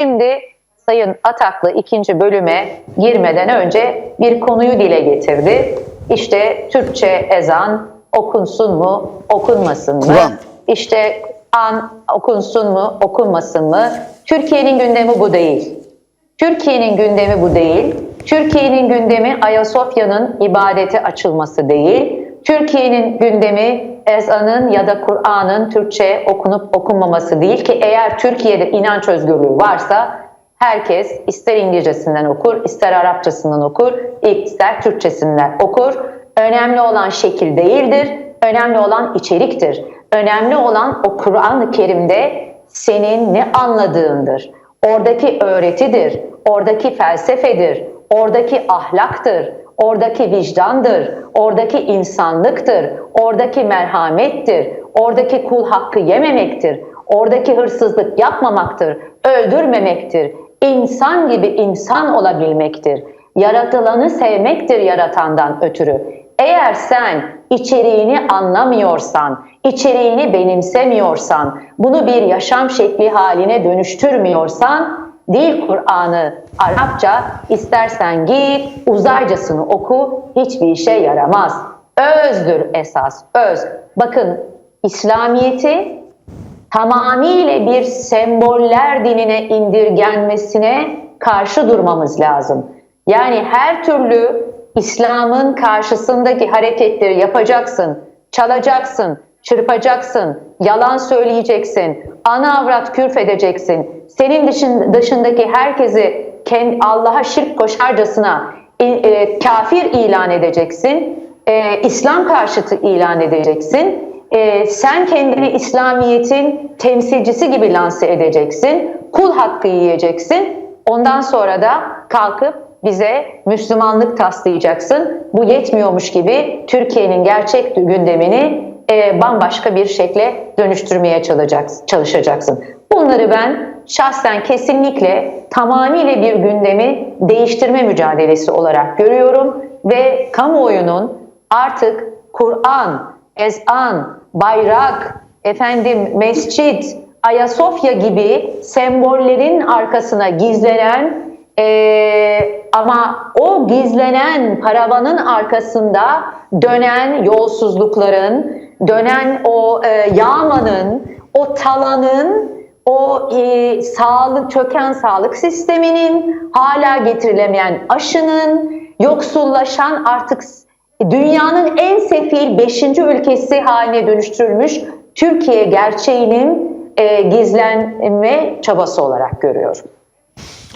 Şimdi Sayın Ataklı ikinci bölüme girmeden önce bir konuyu dile getirdi. İşte Türkçe ezan okunsun mu, okunmasın mı? Kur'an. İşte an okunsun mu, okunmasın mı? Türkiye'nin gündemi bu değil. Türkiye'nin gündemi bu değil. Türkiye'nin gündemi Ayasofya'nın ibadete açılması değil. Türkiye'nin gündemi ezanın ya da Kur'an'ın Türkçe okunup okunmaması değil ki eğer Türkiye'de inanç özgürlüğü varsa herkes ister İngilizcesinden okur, ister Arapçasından okur, ister Türkçesinden okur. Önemli olan şekil değildir, önemli olan içeriktir. Önemli olan o Kur'an-ı Kerim'de senin ne anladığındır. Oradaki öğretidir, oradaki felsefedir, oradaki ahlaktır, oradaki vicdandır, oradaki insanlıktır, oradaki merhamettir, oradaki kul hakkı yememektir, oradaki hırsızlık yapmamaktır, öldürmemektir, insan gibi insan olabilmektir, yaratılanı sevmektir yaratandan ötürü. Eğer sen içeriğini anlamıyorsan, içeriğini benimsemiyorsan, bunu bir yaşam şekli haline dönüştürmüyorsan, dil Kur'an'ı Arapça istersen git uzaycasını oku hiçbir işe yaramaz. Özdür esas, öz. Bakın İslamiyet'i tamamıyla bir semboller dinine indirgenmesine karşı durmamız lazım. Yani her türlü İslam'ın karşısındaki hareketleri yapacaksın, çalacaksın, çırpacaksın, yalan söyleyeceksin, ana avrat küfredeceksin. Senin dışın, dışındaki herkesi Allah'a şirk koşarcasına e, e, kafir ilan edeceksin, e, İslam karşıtı ilan edeceksin. E, sen kendini İslamiyet'in temsilcisi gibi lanse edeceksin, kul hakkı yiyeceksin. Ondan sonra da kalkıp bize Müslümanlık taslayacaksın. Bu yetmiyormuş gibi Türkiye'nin gerçek gündemini e, bambaşka bir şekle dönüştürmeye çalışacaksın. Bunları ben şahsen kesinlikle tamamıyla bir gündemi değiştirme mücadelesi olarak görüyorum ve kamuoyunun artık Kur'an, ezan, bayrak, efendim mescit, Ayasofya gibi sembollerin arkasına gizlenen ee, ama o gizlenen paravanın arkasında dönen yolsuzlukların, dönen o e, yağmanın, o talanın, o e, sağlık çöken sağlık sisteminin, hala getirilemeyen aşının, yoksullaşan artık dünyanın en sefil 5. ülkesi haline dönüştürülmüş Türkiye gerçeğinin e, gizlenme çabası olarak görüyorum.